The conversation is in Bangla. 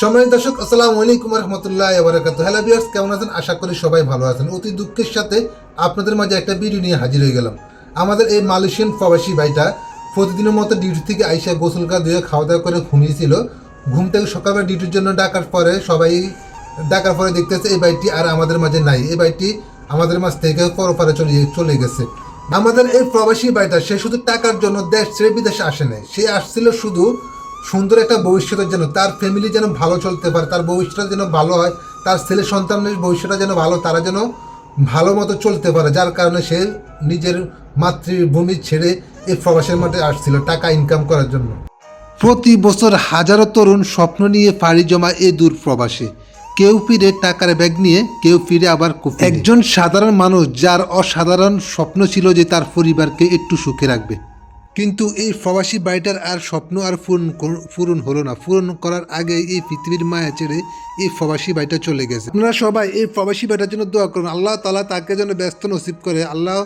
সম্মানিত দর্শক, আসসালামু আলাইকুম রহমতুল্লাহ বারাকাতু হ্যালো বিয়ার্স কেমন আছেন? আশা করি সবাই ভালো আছেন। অতি দুঃখের সাথে আপনাদের মাঝে একটা ভিডিও নিয়ে হাজির হয়ে গেলাম। আমাদের এই মালয়েশিয়ান প্রবাসী ভাইটা প্রতিদিনের মতো ডিউটি থেকে আইসা গোসল কা দিয়ে খাওয়া দাওয়া করে ঘুমিয়েছিল। ঘুম থেকে সকালবেলা ডিউটির জন্য ডাকার পরে সবাই ডাকার পরে দেখতেছে এই বাইকটি আর আমাদের মাঝে নাই। এই বাইকটি আমাদের মাঝ থেকে পরপারে চলে চলে গেছে। আমাদের এই প্রবাসী ভাইটা, সে শুধু টাকার জন্য দেশ ছেড়ে বিদেশে আসে নাই। সে আসছিল শুধু সুন্দর একটা ভবিষ্যতের জন্য, তার ফ্যামিলি যেন ভালো চলতে পারে, তার ভবিষ্যৎ যেন ভালো হয়, তার ছেলে সন্তানের ভবিষ্যৎটা যেন ভালো, তারা যেন ভালো মতো চলতে পারে। যার কারণে সে নিজের মাতৃভূমি ছেড়ে এই প্রবাসের মাঠে আসছিল টাকা ইনকাম করার জন্য। প্রতি বছর হাজারো তরুণ স্বপ্ন নিয়ে পাড়ি জমায় এ দূর প্রবাসে। কেউ ফিরে টাকার ব্যাগ নিয়ে, কেউ ফিরে আবার। একজন সাধারণ মানুষ যার অসাধারণ স্বপ্ন ছিল যে তার পরিবারকে একটু সুখে রাখবে। কিন্তু এই প্রবাসী বাড়িটার আর স্বপ্ন আর পূরণ পূরণ হলো না। পূরণ করার আগে এই পৃথিবীর মায়া ছেড়ে এই প্রবাসী বাড়িটা চলে গেছে। আপনারা সবাই এই প্রবাসী বাড়িটার জন্য দোয়া করুন। আল্লাহ তালা তাকে যেন ব্যস্ত নসিব করে। আল্লাহ